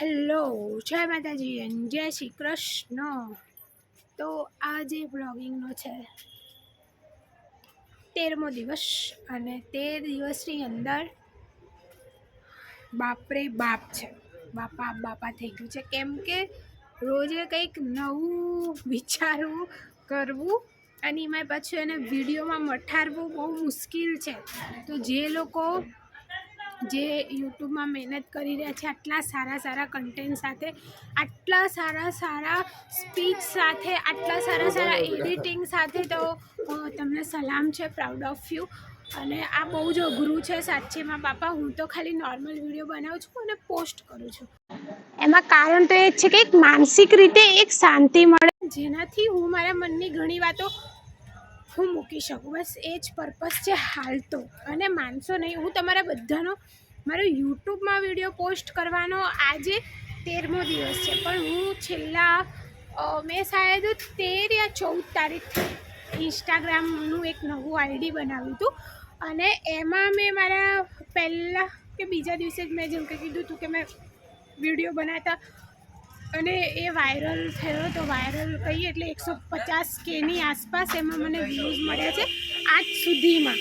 Hello, જય માતાજી જય શ્રી કૃષ્ણ. તો આજે બ્લોગિંગનો છે, તેરમો દિવસ અને તેર દિવસની અંદર બાપરે બાપ છે. બાપા બાપા થઈ ગયું છે. કેમ કે રોજે કંઈક નવું વિચારવું, કરવું અને એમાં પાછું એને વિડીયોમાં મઠારવું બહુ મુશ્કેલ છે. તો જે લોકો જે યુટ્યુબમાં મહેનત કરી રહ્યા છે આટલા સારા સારા કન્ટેન્ટ સાથે આટલા સારા સારા સ્પીચ સાથે આટલા સારા સારા એડિટિંગ સાથે તો તમને સલામ છે પ્રાઉડ ઓફ યુ અને આ બહુ જ અઘરું છે સાચેમાં બાપા હું તો ખાલી નોર્મલ વીડિયો બનાવું છું અને પોસ્ટ કરું છું. એમાં કારણ તો એ જ છે કે એક માનસિક રીતે એક શાંતિ મળે. જેનાથી હું મારા મનની ઘણી વાતો હું મૂકી શકું. બસ એ જ પર્પસ છે હાલ તો અને માનશો નહીં, હું તમારા બધાનો, મારો યુટ્યુબમાં વીડિયો પોસ્ટ કરવાનો આજે તેરમો દિવસ છે. પણ હું છેલ્લા મેં શાયદ તેર યા ચૌદ તારીખથી ઇન્સ્ટાગ્રામનું એક નવું આઈડી બનાવ્યું હતું. અને એમાં મેં મારા પહેલાં કે બીજા દિવસે જ મેં જેમ કે કીધું હતું કે મેં વીડિયો બનાવતા અને એ વાયરલ થયો તો વાયરલ કહીએ એટલે એકસો પચાસ કેની આસપાસ એમાં મને વ્યૂઝ મળ્યા છે આજ સુધીમાં.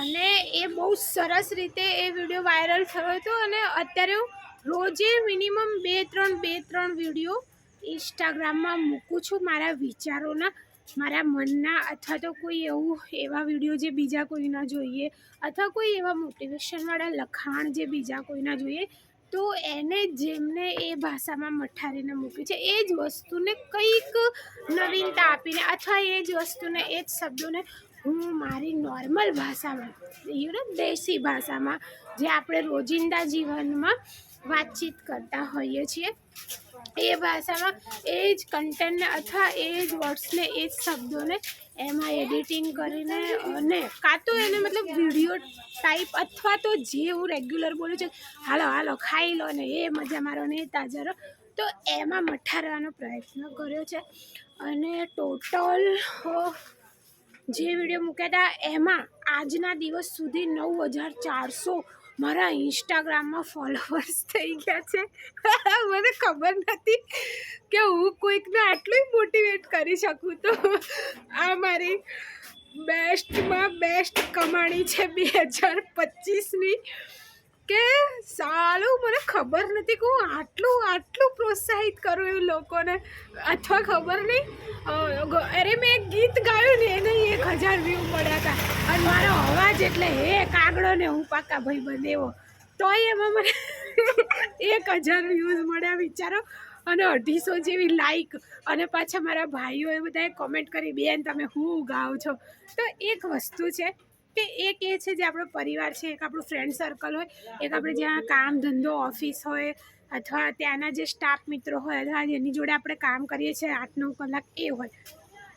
અને એ બહુ સરસ રીતે એ વીડિયો વાયરલ થયો હતો અને અત્યારે હું રોજે મિનિમમ બે ત્રણ બે ત્રણ વીડિયો ઇન્સ્ટાગ્રામમાં મૂકું છું મારા વિચારોના, મારા મનના, અથવા તો કોઈ એવું, એવા વીડિયો જે બીજા કોઈના જોઈએ, અથવા કોઈ એવા મોટિવેશનવાળા લખાણ જે બીજા કોઈના જોઈએ તો એને જેમને એ ભાષામાં મઠારીને મૂકી છે, એ જ વસ્તુને કંઈક નવીનતા આપીને અથવા એ જ વસ્તુને, એ જ શબ્દોને હું મારી નોર્મલ ભાષામાં યુ નો દેશી ભાષામાં, જે આપણે રોજિંદા જીવનમાં વાતચીત કરતા હોઈએ છીએ, એ ભાષામાં એ જ કન્ટેન્ટને અથવા એ જ વર્ડ્સને એ જ શબ્દોને એમાં એડિટિંગ કરીને અને કાં તો એને મતલબ વીડિયો ટાઈપ અથવા તો જે હું રેગ્યુલર બોલું છું, હાલો હાલો, ખાઈ લો ને એ મજા મારો ને એ તાજા રહો. તો એમાં મઠારવાનો પ્રયત્ન કર્યો છે. અને ટોટલ જે વીડિયો મૂક્યા હતા એમાં આજના દિવસ સુધી નવ હજાર ચારસો મારા ઇન્સ્ટાગ્રામમાં ફોલોવર્સ થઈ ગયા છે. મને ખબર નથી કે હું કોઈકને આટલું મોટિવેટ કરી શકું તો. આ મારી બેસ્ટમાં બેસ્ટ કમાણી છે બે હજાર પચીસની. કે સાલું, મને ખબર નથી કે હું આટલું આટલું પ્રોત્સાહિત કરું એવું લોકોને. અથવા ખબર નહીં. અરે મેં એક ગીત ગાયું ને એને એક હજાર વ્યૂ મળ્યા હતા. અને મારો અવાજ એટલે હે કાગડો ને હું પાકા ભાઈ બંધ તોય એમાં મને એક હજાર વ્યૂઝ મળ્યા, વિચારો. અને અઢીસો જેવી લાઈક અને પાછા મારા ભાઈઓએ બધાએ કોમેન્ટ કરી, બેન, તમે હું ગાઓ છો? તો એક વસ્તુ છે કે એક એ છે જે આપણો પરિવાર છે, એક આપણું ફ્રેન્ડ સર્કલ હોય, એક આપણે જ્યાં કામ ધંધો ઓફિસ હોય, અથવા ત્યાંના જે સ્ટાફ મિત્રો હોય, અથવા જેની જોડે આપણે કામ કરીએ છીએ આઠ નવ કલાક એ હોય.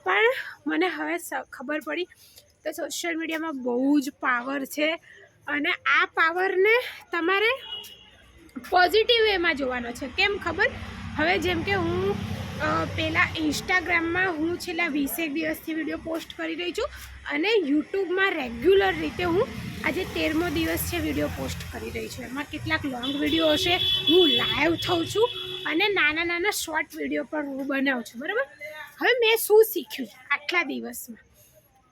પણ મને હવે ખબર પડી કે સોશિયલ મીડિયામાં બહુ જ પાવર છે અને આ પાવરને તમારે પોઝિટિવ વેમાં જોવાનો છે. કેમ ખબર? હવે જેમ કે હું પહેલાં ઇન્સ્ટાગ્રામમાં હું છેલ્લા વીસેક દિવસથી વીડિયો પોસ્ટ કરી રહી છું અને યુટ્યુબમાં રેગ્યુલર રીતે હું આજે તેરમો દિવસ છે વીડિયો પોસ્ટ કરી રહી છું. એમાં કેટલાક લોંગ વીડિયો હશે, હું લાઈવ થઉં છું અને નાના નાના શોર્ટ વીડિયો પણ હું બનાવું છું, બરાબર? હવે મેં શું શીખ્યું આટલા દિવસમાં?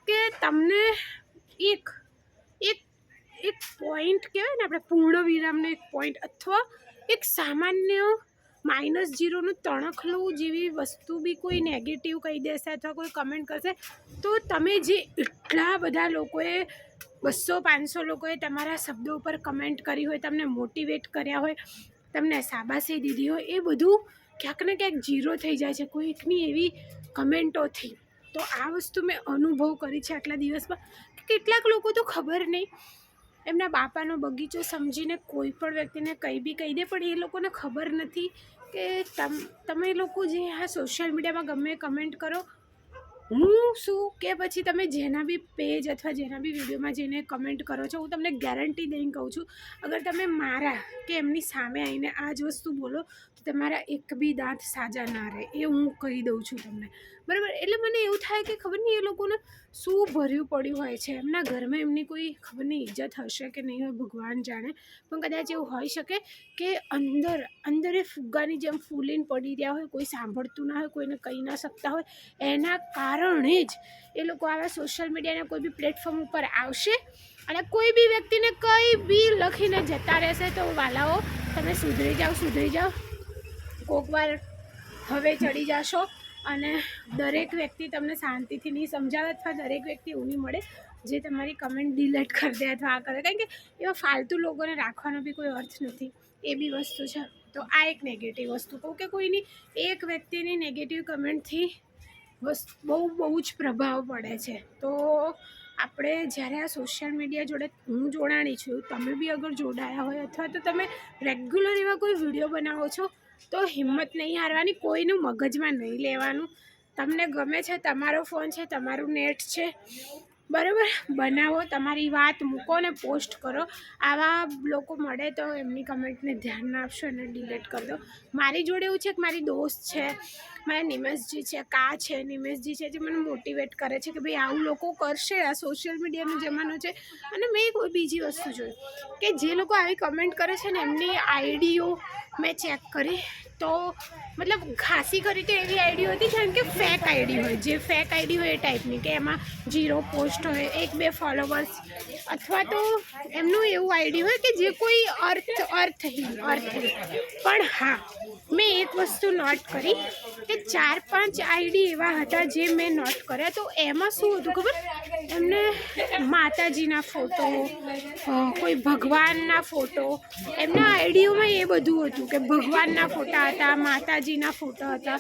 કે તમને એક એક એક પોઈન્ટ કહેવાય ને, આપણે પૂર્ણ વિરામનો એક પોઈન્ટ અથવા એક સામાન્ય માઇનસ જીરોનું તણખલું જેવી વસ્તુ બી કોઈ નેગેટિવ કહી દેશે અથવા કોઈ કમેન્ટ કરશે, તો તમે જે એટલા બધા લોકોએ, બસો પાંચસો લોકોએ તમારા શબ્દો ઉપર કમેન્ટ કરી હોય, તમને મોટિવેટ કર્યા હોય, તમને શાબાશી દીધી હોય, એ બધું ક્યાંક ને ક્યાંક જીરો થઈ જાય છે. કોઈકની એવી કમેન્ટોથી તો આ વસ્તુ મેં અનુભવ કરી છે આટલા દિવસમાં. કેટલાક લોકો તો ખબર નહીં. એમના બાપાનો બગીચો સમજીને કોઈ પણ વ્યક્તિને કંઈ બી કહી દે, પણ એ લોકોને ખબર નથી કે તમ લોકો જે આ સોશિયલ મીડિયામાં ગમે કમેન્ટ કરો હું શું કે પછી તમે જેના બી પેજ અથવા જેના બી વિડીયોમાં જઈને કમેન્ટ કરો છો, હું તમને ગેરંટી દઈને કહું છું, અગર તમે મારા કે એમની સામે આવીને આ જ વસ્તુ બોલો, તો તમારા એક બી દાંત સાજા ના રહે, એ હું કહી દઉં છું તમને. બરાબર? એટલે મને એવું થાય કે ખબર નહીં એ લોકોને શું ભર્યું પડ્યું હોય છે, એમના ઘરમાં એમની કોઈ ખબર નહીં ઇજ્જત હશે કે નહીં હોય, ભગવાન જાણે. પણ કદાચ એવું હોઈ શકે કે અંદર અંદર એ ફુગ્ગાની જેમ ફૂલીને પડી રહ્યા હોય, કોઈ સાંભળતું ના હોય, કોઈને કહી ના શકતા હોય, એના કારણે જ એ લોકો આવા સોશિયલ મીડિયાના કોઈ બી પ્લેટફોર્મ ઉપર આવશે અને કોઈ બી વ્યક્તિને કંઈ બી લખીને જતા રહેશે તો વાલાઓ, તમે સુધરી જાઓ સુધરી જાઓ. કોક વાર હવે ચડી જશો અને દરેક વ્યક્તિ તમને શાંતિથી નહીં સમજાવે અથવા દરેક વ્યક્તિ એવું નહીં મળે જે તમારી કમેન્ટ ડિલેટ કરી દે અથવા આ કરે. કારણ કે એવા ફાલતુ લોકોને રાખવાનો બી કોઈ અર્થ નથી. એ બી વસ્તુ છે. તો આ એક નેગેટિવ વસ્તુ કહું કે કોઈની એક વ્યક્તિની નેગેટિવ કમેન્ટથી વસ્તુ બહુ બહુ જ પ્રભાવ પડે છે. તો આપણે જ્યારે આ સોશિયલ મીડિયા જોડે હું જોડાણી છું, તમે બી અગર જોડાયા હોય અથવા તો તમે રેગ્યુલર એવા કોઈ વીડિયો બનાવો છો, તો હિંમત નહીં હારવાની, કોઈનું મગજમાં નહીં લેવાનું. તમને ગમે છે, તમારો ફોન છે, તમારું નેટ છે બરાબર? બનાવો, તમારી વાત મૂકો ને પોસ્ટ કરો. આવા લોકો મળે તો એમની કમેન્ટને ધ્યાન આપશો અને ડિલીટ કરી દો. મારી જોડે એવું છે કે મારી દોસ્ત છે, મારા નિમેશજી છે, કા છે, નિમેશજી છે, જે મને મોટિવેટ કરે છે કે ભાઈ આવું લોકો કરશે, આ સોશિયલ મીડિયાનો જમાનો છે. અને મેં કોઈ બીજી વસ્તુ જોઈ કે જે લોકો આવી કમેન્ટ કરે છે ને એમની આઈડીઓ મેં ચેક કરી. તો મતલબ ખાસી કરી તો એવી આઈડી હતી જેમ કે ફેક આઈડી હોય. જે ફેક આઈડી હોય એ ટાઈપની કે એમાં જીરો પોસ્ટ હોય, એક બે ફોલોવર્સ અથવા તો એમનું એવું આઈડી હોય કે જે કોઈ અર્થ, અર્થહીન અર્થહીન. પણ હા, મેં એક વસ્તુ નોટ કરી કે ચાર પાંચ આઈડી એવા હતા જે મેં નોટ કર્યા. તો એમાં શું હતું ખબર? એમને માતાજીના ફોટો કોઈ ભગવાનના ફોટો એમના આઈડીઓમાં એ બધું હતું કે ભગવાનના ફોટા હતા માતાજીના ફોટા હતા.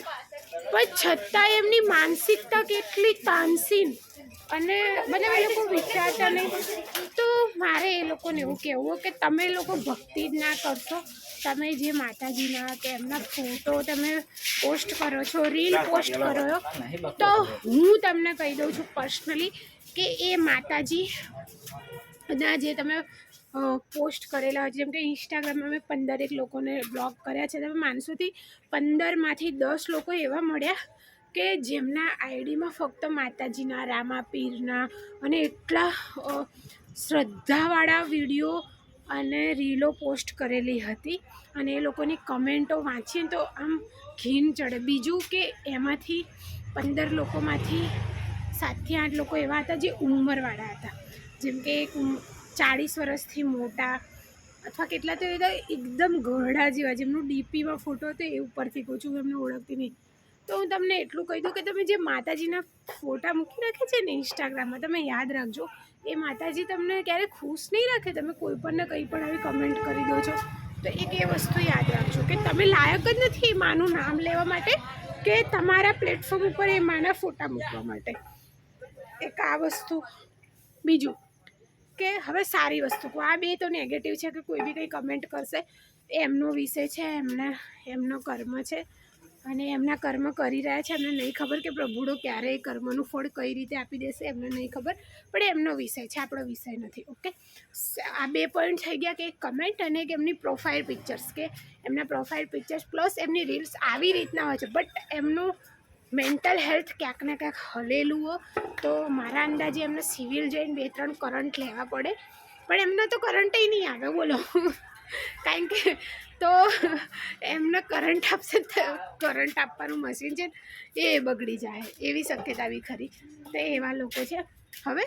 પણ છતાં એમની માનસિકતા કેટલી તાનસીન. અને મતલબ એ લોકો વિચારતા નહીં. તો મારે એ લોકોને એવું કહેવું કે તમે લોકો ભક્તિ જ ના કરશો. તમે જે માતાજીના કે એમના ફોટો તમે પોસ્ટ કરો છો, રીલ પોસ્ટ કરો તો હું તમને કહી દઉં છું પર્સનલી કે એ માતાજી ના જે તમે પોસ્ટ કરેલા જેમ કે ઇન્સ્ટાગ્રામમાં મેં પંદરેક લોકોને બ્લોગ કર્યા છે. તમે માનસોથી પંદરમાંથી દસ લોકો એવા મળ્યા કે જેમના આઈડીમાં ફક્ત માતાજીના રામા પીરના અને એટલા શ્રદ્ધાવાળા વીડિયો અને રીલો પોસ્ટ કરેલી હતી. અને એ લોકોની કમેન્ટો વાંચીને તો આમ ઘીન ચડે. બીજું કે એમાંથી પંદર લોકોમાંથી સાતથી આઠ લોકો એવા હતા જે ઉંમરવાળા હતા. જેમ કે એક ચાળીસ વર્ષથી મોટા અથવા કેટલા તો એ એકદમ ઘરડા જેવા, જેમનું ડીપીમાં ફોટો હતો એ ઉપરથી કહું એમને ઓળખતી નહીં. તો હું તમને એટલું કહી દઉં કે તમે જે માતાજીના ફોટા મૂકી રાખે છે ને ઇન્સ્ટાગ્રામમાં તમે યાદ રાખજો, એ માતાજી તમને ક્યારેય ખુશ નહીં રાખે, તમે કોઈ પણને કંઈ પણ આવી કમેન્ટ કરી દો છો, તો એક એ વસ્તુ યાદ રાખજો કે તમે લાયક જ નથી એ માનું નામ લેવા માટે કે તમારા પ્લેટફોર્મ ઉપર એ માના ફોટા મૂકવા માટે. એક આ વસ્તુ. બીજું કે હવે સારી વસ્તુ. કહું આ બે તો નેગેટિવ છે કે કોઈ બી કંઈ કમેન્ટ કરશે, એમનો વિષય છે, એમના, એમનો કર્મ છે. અને એમના કર્મ કરી રહ્યા છે, એમને નહીં ખબર કે પ્રભુડો ક્યારે એ કર્મનું ફળ કઈ રીતે આપી દેશે, એમને નહીં ખબર. પણ એમનો વિષય છે, આપણો વિષય નથી ઓકે આ બે પોઈન્ટ થઈ ગયા કે એક કમેન્ટ અને એક એમની પ્રોફાઇલ પિક્ચર્સ કે એમના પ્રોફાઇલ પિક્ચર્સ પ્લસ એમની રીલ્સ આવી રીતના હોય છે. બટ એમનું મેન્ટલ હેલ્થ ક્યાંક ને ક્યાંક હલેલું હો, તો મારા અંદાજે એમને સિવિલ જઈને બે ત્રણ કરંટ લેવા પડે. પણ એમને તો કરંટય નહીં આવે, બોલો. કારણ કે તો એમને કરંટ આપશે તો કરંટ આપવાનું મશીન છે એ બગડી જાય, એવી શક્યતા બી ખરી. તો એવા લોકો છે. હવે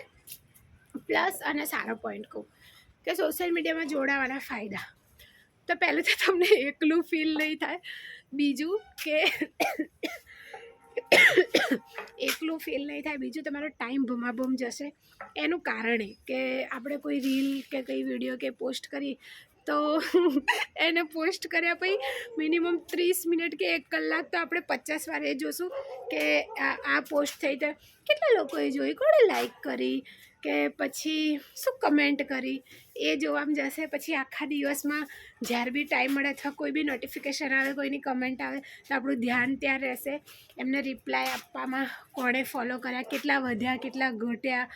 પ્લસ અને સારો પોઈન્ટ કહું કે સોશિયલ મીડિયામાં જોડાવાના ફાયદા. તો પહેલું તો તમને એકલું ફીલ નહીં થાય. બીજું કે એકલું ફીલ નહીં થાય, બીજું તમારો ટાઈમ ભમાભમ જશે. એનું કારણ એ કે આપણે કોઈ રીલ કે કંઈ વીડિયો કે પોસ્ટ કરી, તો એને પોસ્ટ કર્યા પછી મિનિમમ ત્રીસ મિનિટ કે એક કલાક તો આપણે પચાસ વાર એ જોશું કે આ પોસ્ટ થઈ તો કેટલા લોકોએ જોઈ, કોણે લાઈક કરી? કે પછી શું કમેન્ટ કરી? એ જોવામાં જશે. પછી આખા દિવસમાં જ્યારે બી ટાઈમ મળે અથવા કોઈ બી નોટિફિકેશન આવે, કોઈની કમેન્ટ આવે, તો આપણું ધ્યાન ત્યાં રહેશે. એમને રિપ્લાય આપવામાં કોણે ફોલો કર્યા, કેટલા વધ્યા, કેટલા ઘટ્યા.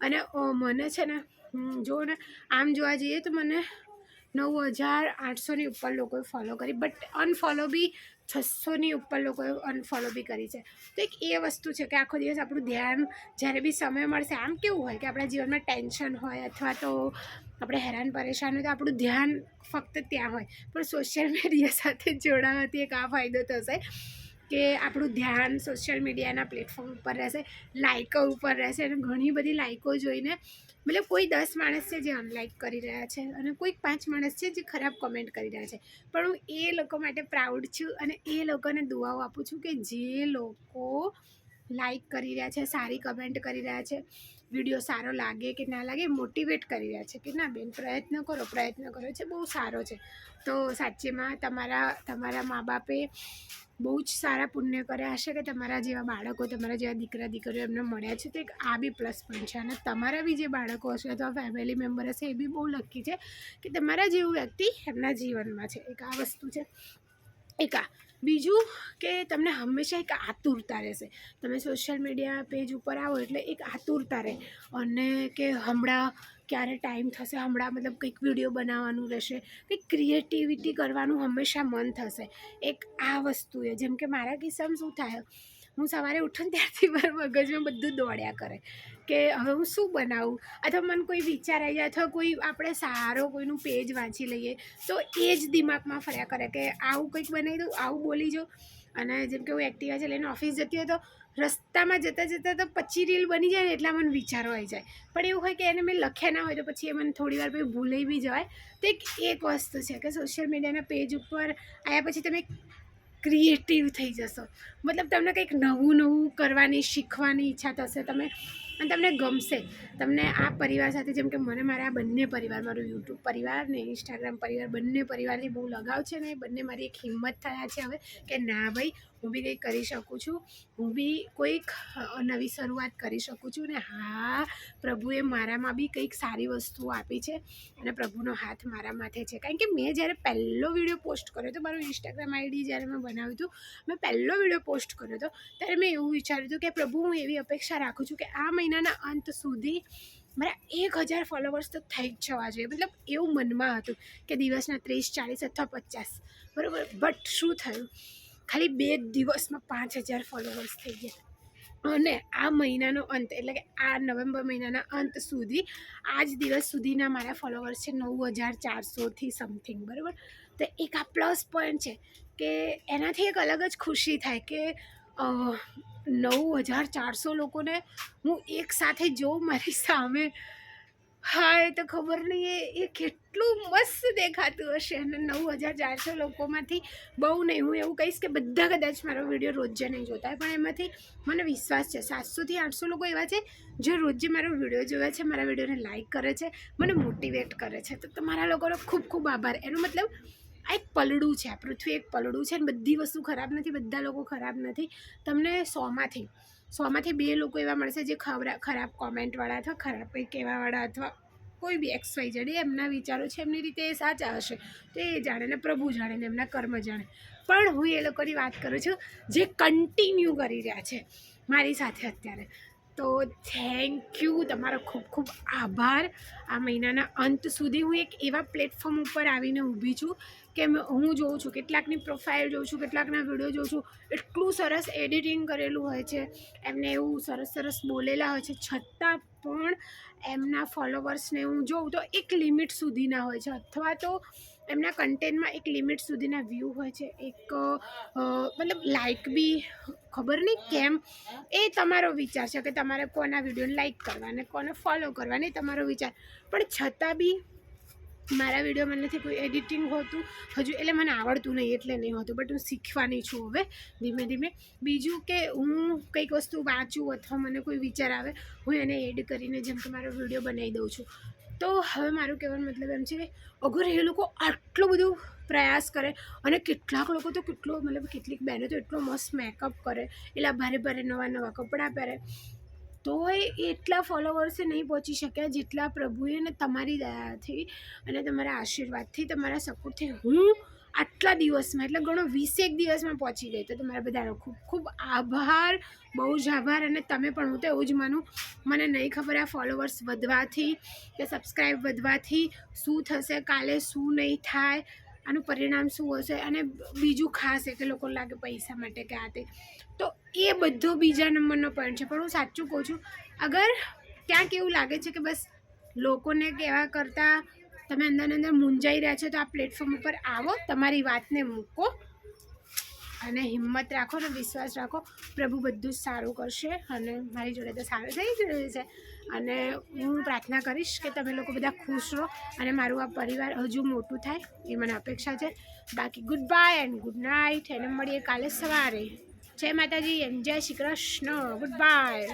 અને મને છે ને જો ને, આમ જોવા જઈએ તો મને નવ હજાર આઠસોની ઉપર લોકોએ ફોલો કરી. બટ અનફોલો બી છસોની ઉપર લોકોએ અનફોલો બી કરી છે. તો એક એ વસ્તુ છે કે આખો દિવસ આપણું ધ્યાન જ્યારે બી સમય મળશે, આમ કેવું હોય કે આપણા જીવનમાં ટેન્શન હોય અથવા તો આપણે હેરાન પરેશાન હોય તો આપણું ધ્યાન ફક્ત ત્યાં હોય. પણ સોશિયલ મીડિયા સાથે જોડાવાથી એક આ ફાયદો થશે. કે આપણું ધ્યાન સોશિયલ મીડિયાના પ્લેટફોર્મ ઉપર રહેશે લાઇકો ઉપર રહેશે અને ઘણી બધી લાઇકો જોઈને, મતલબ કોઈ દસ માણસ છે જે અનલાઇક કરી રહ્યા છે અને કોઈક પાંચ માણસ છે જે ખરાબ કમેન્ટ કરી રહ્યા છે. પણ હું એ લોકો માટે પ્રાઉડ છું અને એ લોકોને દુઆઓ આપું છું કે જે લોકો લાઇક કરી રહ્યા છે, સારી કમેન્ટ કરી રહ્યા છે વીડિયો સારો લાગે કે ના લાગે મોટિવેટ કરી રહ્યા છે કે ના બેન, પ્રયત્ન કરો પ્રયત્ન કરો છે બહુ સારો છે. તો સાચેમાં તમારા તમારા મા બાપે બહુ જ સારા પુણ્ય કર્યા હશે કે તમારા જેવા બાળકો, તમારા જેવા દીકરા, દીકરીઓ એમને મળ્યા છે. તો એક આ બી પ્લસ પોઈન્ટ છે. અને તમારા બી જે બાળકો હશે અથવા ફેમિલી મેમ્બર હશે એ બી બહુ લકી છે કે તમારા જેવું વ્યક્તિ એમના જીવનમાં છે. એક આ વસ્તુ છે. એક આ. બીજું કે તમને હંમેશા એક આતુરતા રહેશે. તમે સોશિયલ મીડિયા પેજ ઉપર આવો એટલે એક આતુરતા રહે. અને કે હમણાં ક્યારે ટાઈમ થશે, હમણાં મતલબ કંઈક વીડિયો બનાવવાનું રહેશે, કંઈક ક્રિએટિવિટી કરવાનું હંમેશા મન થશે. એક આ વસ્તુ એ, જેમ કે મારા કિસ્સામાં શું થાય, હું સવારે ઉઠું ત્યારથી મારા મગજમાં બધું દોડ્યા કરે, કે હવે હું શું બનાવું? અથવા મને કોઈ વિચાર આવી જાય, અથવા કોઈ આપણે સારો કોઈનું પેજ વાંચી લઈએ, તો એ જ દિમાગમાં ફર્યા કરે કે આવું કંઈક બનાવી દઉં, આવું બોલી જાઉં. અને જેમ કે હું એક્ટિવા છે, લઈને ઓફિસ જતી હોય તો રસ્તામાં જતાં જતાં તો પછી રીલ બની જાય ને એટલા મને વિચારો આવી જાય. પણ એવું હોય કે એને મેં લખ્યા ના હોય તો પછી એ મને થોડી વાર પછી ભૂલાઈ બી જવાય. તો એક એક વસ્તુ છે કે સોશિયલ મીડિયાના પેજ ઉપર આવ્યા પછી તમે ક્રિએટિવ થઈ જશો. મતલબ તમને કંઈક નવું નવું કરવાની, શીખવાની ઈચ્છા થશે, તમે અને તમને ગમશે. તમને આ પરિવાર સાથે જેમ કે મને, મારા બંને પરિવાર, મારું યુટ્યુબ પરિવાર ને ઇન્સ્ટાગ્રામ પરિવાર, બંને પરિવારની બહુ લગાવ છે ને બંને મારી એક હિંમત થયા છે હવે કે ના ભાઈ, હું બી કંઈક કરી શકું છું. હું બી કોઈક નવી શરૂઆત કરી શકું છું ને હા, પ્રભુએ મારામાં બી કંઈક સારી વસ્તુઓ આપી છે અને પ્રભુનો હાથ મારા માથે છે. કારણ કે મેં જ્યારે પહેલો વીડિયો પોસ્ટ કર્યો હતો, મારું ઇન્સ્ટાગ્રામ આઈડી જ્યારે મેં બનાવ્યું હતું, મેં પહેલો વીડિયો પોસ્ટ કર્યો હતો, ત્યારે મેં એવું વિચાર્યું હતું કે પ્રભુ, હું એવી અપેક્ષા રાખું છું કે આ મહિનાના અંત સુધી મારા એક હજાર ફોલોવર્સ તો થઈ જ જવા જોઈએ. મતલબ એવું મનમાં હતું કે દિવસના ત્રીસ, ચાલીસ અથવા પચાસ. બરાબર? બટ શું થયું? ખાલી બે દિવસમાં પાંચ હજાર ફોલોવર્સ થઈ ગયા. અને આ મહિનાનો અંત, એટલે કે આ નવેમ્બર મહિનાના અંત સુધી, આજ દિવસ સુધીના મારા ફોલોવર્સ છે નવ હજાર ચારસોથી સમથિંગ બરાબર? તો એક આ પ્લસ પોઈન્ટ છે કે એનાથી એક અલગ જ ખુશી થાય કે નવ હજાર ચારસો લોકોને હું એક સાથે જોઉં મારી સામે. હા, એ તો ખબર નહીં, એ કેટલું મસ્ત દેખાતું હશે. અને નવ હજાર ચારસો લોકોમાંથી બહુ નહીં, હું એવું કહીશ કે બધા કદાચ મારો વીડિયો રોજે નહીં જોતા પણ એમાંથી મને વિશ્વાસ છે. સાતસોથી આઠસો લોકો એવા છે, જે રોજે મારો વીડિયો જોવે છે, મારા વિડીયોને લાઇક કરે છે, મને મોટિવેટ કરે છે. તો તમારા લોકોનો ખૂબ ખૂબ આભાર. એનો મતલબ આ એક પલડું છે પૃથ્વી એક પલડું છે અને બધી વસ્તુ ખરાબ નથી, બધા લોકો ખરાબ નથી. તમને સોમાંથી સોમાંથી બે લોકો એવા મળશે જે ખરા ખરાબ કોમેન્ટવાળા અથવા ખરાબ કંઈ કહેવાવાળા અથવા કોઈ બી એક્સ વાય જેડ એમના વિચારો છે, એમની રીતે એ સાચા હશે. તો એ જાણે ને પ્રભુ જાણે ને એમના કર્મ જાણે. પણ હું એ લોકોની વાત કરું છું, જે કન્ટિન્યુ કરી રહ્યા છે, મારી સાથે અત્યારે. તો થેન્ક યુ તમારો ખૂબ ખૂબ આભાર. આ મહિનાના અંત સુધી હું એક એવા પ્લેટફોર્મ ઉપર આવીને ઊભી છું કે હું જોઉં છું, કેટલાકની પ્રોફાઇલ જોઉં છું, કેટલાકના વીડિયો જોઉં છું. એટલું સરસ એડિટિંગ કરેલું હોય છે. એમને એવું સરસ સરસ બોલેલા હોય છે. છતાં પણ એમના ફોલોવર્સને હું જોઉં તો એક લિમિટ સુધીના હોય છે. અથવા તો એમના કન્ટેન્ટમાં એક લિમિટ સુધીના વ્યૂ હોય છે. એક મતલબ લાઇક બી ખબર નહીં કેમ? એ તમારો વિચાર છે કે તમારે કોના વિડીયોને લાઇક કરવા અને કોને ફોલો કરવા તમારો વિચાર. પણ છતાં બી મારા વિડીયોમાં નથી કોઈ એડિટિંગ હોતું. હજુ એટલે મને આવડતું નહીં, એટલે નહીં હોતું. બટ હું શીખવાની છું હવે, ધીમે ધીમે. બીજું કે હું કંઈક વસ્તુ વાંચું અથવા મને કોઈ વિચાર આવે, હું એને એડ કરીને જેમ કે મારો વીડિયો બનાવી દઉં છું. તો હવે મારું કહેવાનો મતલબ એમ છે કે અગર એ લોકો આટલું બધું પ્રયાસ કરે અને કેટલાક લોકો તો કેટલો મતલબ કેટલીક બહેનો તો એટલો મસ્ત મેકઅપ કરે, એટલા ભારે ભારે નવા નવા કપડાં પહેરે તોય એટલા ફોલોવર્સે નહીં પહોંચી શક્યા જેટલા પ્રભુએ ને તમારી દયાથી અને તમારા આશીર્વાદથી, તમારા સપોર્ટથી હું આટલા દિવસમાં, એટલે ઘણો વીસેક દિવસમાં પહોંચી ગઈ. તો તમારા બધાનો ખૂબ ખૂબ આભાર, બહુ જ આભાર. અને તમે પણ, હું તો એવું જ માનું, મને નહીં ખબર આ ફોલોવર્સ વધવાથી કે સબસ્ક્રાઈબ વધવાથી શું થશે, કાલે શું નહીં થાય, આનું પરિણામ શું હશે, અને બીજું ખાસ એ કે લોકો લાગે પૈસા માટે કે આ તે. તો એ બધો બીજા નંબરનો પોઈન્ટ છે. પણ હું સાચું કહું છું, અગર ક્યાંક એવું લાગે છે કે બસ લોકોને કહેવા કરતાં તમે અંદર અંદર મૂંઝાઈ રહ્યા છો તો આ પ્લેટફોર્મ ઉપર આવો, તમારી વાતને મૂકો અને હિંમત રાખો અને વિશ્વાસ રાખો, પ્રભુ બધું જ સારું કરશે અને મારી જોડે તો સારું થઈ ગયું છે. અને હું પ્રાર્થના કરીશ કે તમે લોકો બધા ખુશ રહો અને મારું આ પરિવાર હજુ મોટું થાય એ મને અપેક્ષા છે. બાકી good bye and good night એને મળીએ કાલે સવારે. જય માતાજી એન્ડ જય શ્રી કૃષ્ણ. Good bye